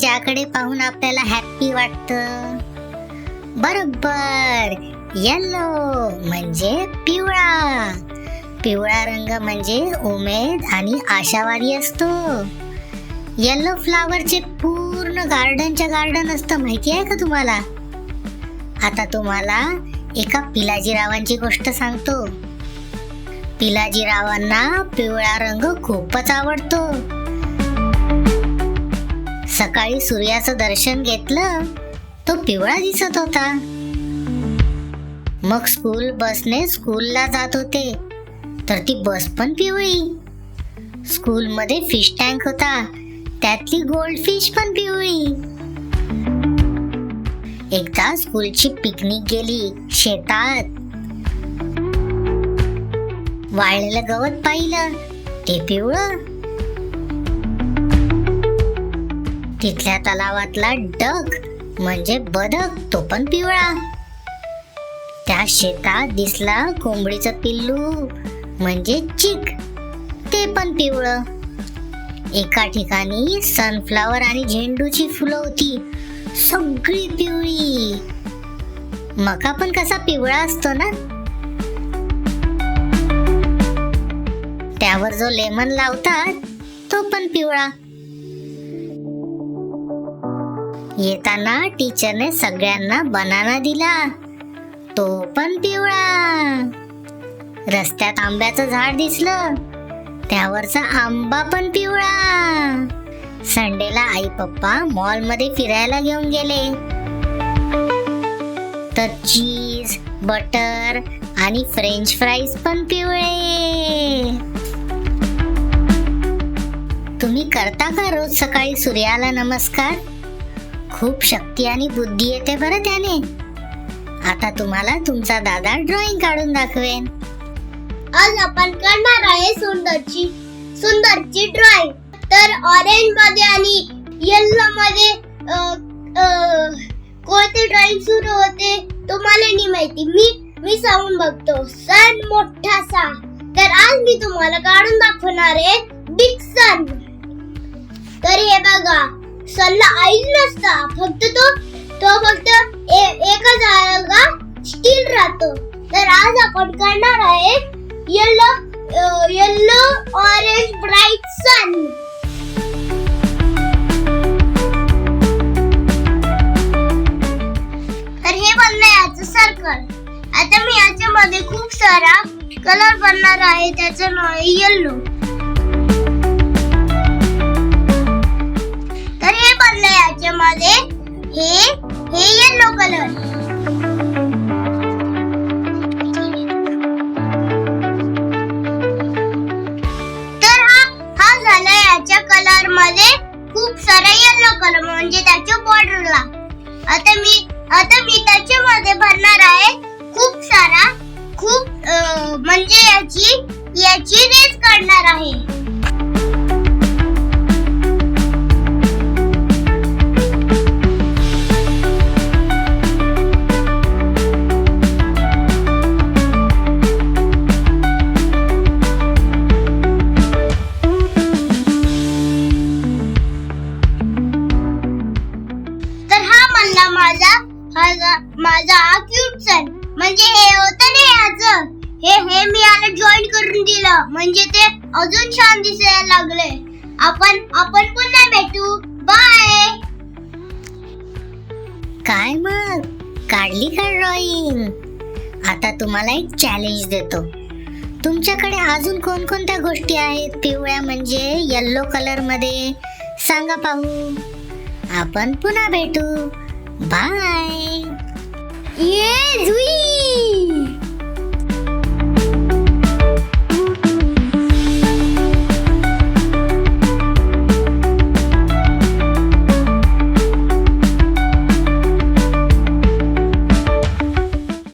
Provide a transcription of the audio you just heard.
ज्याकडे पाहून आपल्याला हॅप्पी वाटतं. बरोबर. येल्लो म्हणजे पिवळा. पिवळा रंग म्हणजे उमेद आणि आशावादी असतो. येलो फ्लावरचे पूर्ण गार्डनच्या गार्डन असतं माहिती आहे का तुम्हाला? आता तुम्हाला एका पिलाजीरावांची गोष्ट सांगतो. पिलाजीरावांना पिवळा रंग खूपच आवडतो. सकाळी सूर्याचं दर्शन घेतलं तो पिवळा दिसत होता. मग स्कूल बसने स्कूलला जात होते. तर ती बस पण पिवळी. स्कूलमध्ये फिश टँक होता. त्यातली गोल्ड फिश पण पिवळी. एकदा स्कूलची पिकनिक गेली शेतात. वाळलेलं गवत पाहिलं. ते पिवळं. तिथल्या तलावातला डग म्हणजे बदक तो पण पिवळा. त्या शेतात दिसला कोंबडीचं पिल्लू म्हणजे चिक ते पण पिवळं. एका ठिकाणी सनफ्लावर आणि झेंडूची फुलं होती सगळी पिवळी. मका पण कसा पिवळा असतो ना? त्यावर जो लेमन लावतात तो पण पिवळा. येताना टीचरने सगळ्यांना बनाना दिला. तो पण पिवळा. रस्त्यात आंब्याचं झाड दिसलं. त्यावरचा आंबा पण पिवळा. संडेला आई पप्पा मॉलमध्ये फिरायला घेऊन गेले. तर चीज बटर आणि फ्रेंच फ्राईज पण पिवळे. तुम्ही करता का रोज सकाळी सूर्याला नमस्कार? खूप शक्ती आणि बुद्धी येते बरं त्याने. आता तुम्हाला तुमचा दादा ड्रॉइंग काढून दाखवेन. आज आपण करणार आहे सुंदरची सुंदरची ड्रॉइंग तर ऑरेंजमध्ये आणि येल्लो मध्ये कोणते ड्रॉइंग सुरू होते तुम्हाला नाही माहिती. मी मी सांगून बघतो. सन मोठासा तर आज मी तुम्हाला काढून दाखवणार आहे बिग सन तर हे बघा सल्ला आईल नसता. फक्त तो तो फक्त ए- एका जागा स्टील राहतो. तर आज आपण करणार आहे yellow yellow orange bright sun तर हे बनलंय याचं सर्कल आता मी याच्यामध्ये खूप सारा कलर बनणार आहे. त्याचं नाव येल्लो आता मी आता मी त्याच्यामध्ये भरणार आहे खूप सारा खूप म्हणजे याची याची रेस काढणार आहे. माझा माझा माझा क्यूट सन म्हणजे हे होतं ना याचं. हे हे मी याला जॉईन करून दिलं. म्हणजे ते अजून छान दिसायला लागले. आपण आपण पुन्हा भेटू. बाय काय मग? काढली का ड्रॉइंग आता तुम्हाला एक चॅलेंज देतो. तुमच्याकडे अजून कोणकोणत्या गोष्टी आहेत? पिवळ्या म्हणजे येल्लो कलरमध्ये? सांगा पाहू. आपण पुन्हा भेटू. Bye.